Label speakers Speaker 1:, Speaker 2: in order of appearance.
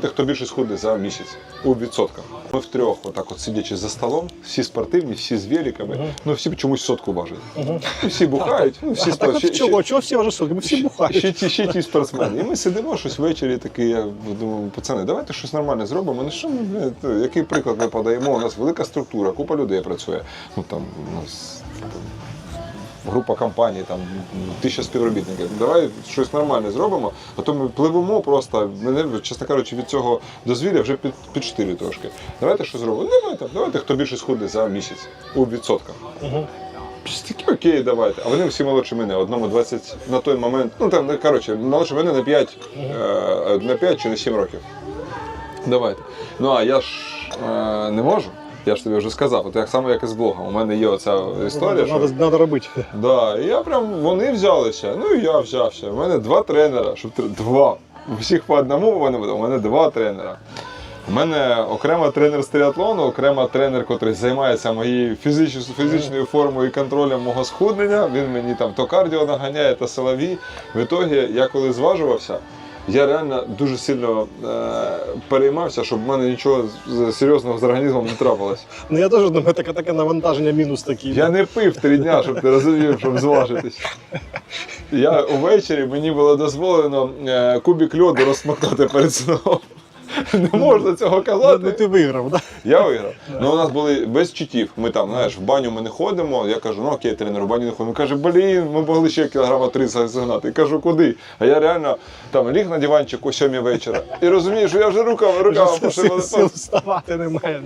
Speaker 1: Давайте хто більше схудне за місяць у відсотках. Ми втрьох, отак от сидячи за столом, всі спортивні, всі з великами, ну всі чомусь сотку важать. Ну, Всі бухають, ну всі
Speaker 2: Так
Speaker 1: спор-
Speaker 2: от
Speaker 1: ще-
Speaker 2: чого? Чого всі вже сотки? Ми всі бухають.
Speaker 1: Ще ті, ще ті спортсмени. І ми сидимо щось ввечері, такі, я думаю, пацани, давайте щось нормальне зробимо. Ну що ми, блядь, який приклад ми подаємо? У нас велика структура, купа людей працює. Ну там у нас група компаній, там тисяча співробітників. Давай щось нормальне зробимо, а то ми пливемо просто. Мене, чесно кажучи, від цього дозвілля вже під, під штирі трошки. Давайте що зробимо? Ну, Давайте, давайте хто більше схудне за місяць у відсотках. Щось таке окей, давайте. А вони всі молодші мене. Одному 20 на той момент. Ну там, коротше, молодші мене на 5, е, на 5 чи на 7 років. Давайте. Ну а я ж е, не можу. Я ж тобі вже сказав, от як саме як і з блогом. У мене є оця історія. що...
Speaker 2: Надо, надо робити.
Speaker 1: Да, і я прям вони взялися, ну і я взявся. У мене два тренера, щоб два. У всіх по одному у мене у мене два тренера. У мене окремо тренер з триатлону, окремо тренер, який займається моєю фізичною, фізичною формою і контролем мого схуднення. Він мені там то кардіо наганяє, то силові. В ітогі, я коли зважувався, я реально дуже сильно е, переймався, щоб в мене нічого з- серйозного з організмом не трапилось.
Speaker 2: Ну я теж думаю, таке таке навантаження мінус такий.
Speaker 1: Я не пив три дня, щоб ти розумів, щоб зважитись. Я увечері мені було дозволено е, кубік льоду розсмоктати перед сном. Не можна цього казати.
Speaker 2: Ну, ти виграв, так?
Speaker 1: Я виграв. Ну у нас були без читів. Ми там, знаєш, в баню ми не ходимо. Я кажу, ну окей, тренер, в баню не ходимо. Він каже, блін, ми могли ще кілограма 30 загнати. Я кажу, куди? А я реально там ліг на диванчик о 7 вечора. І розумію, що я вже руками, руками
Speaker 2: Вже сил вставати немає.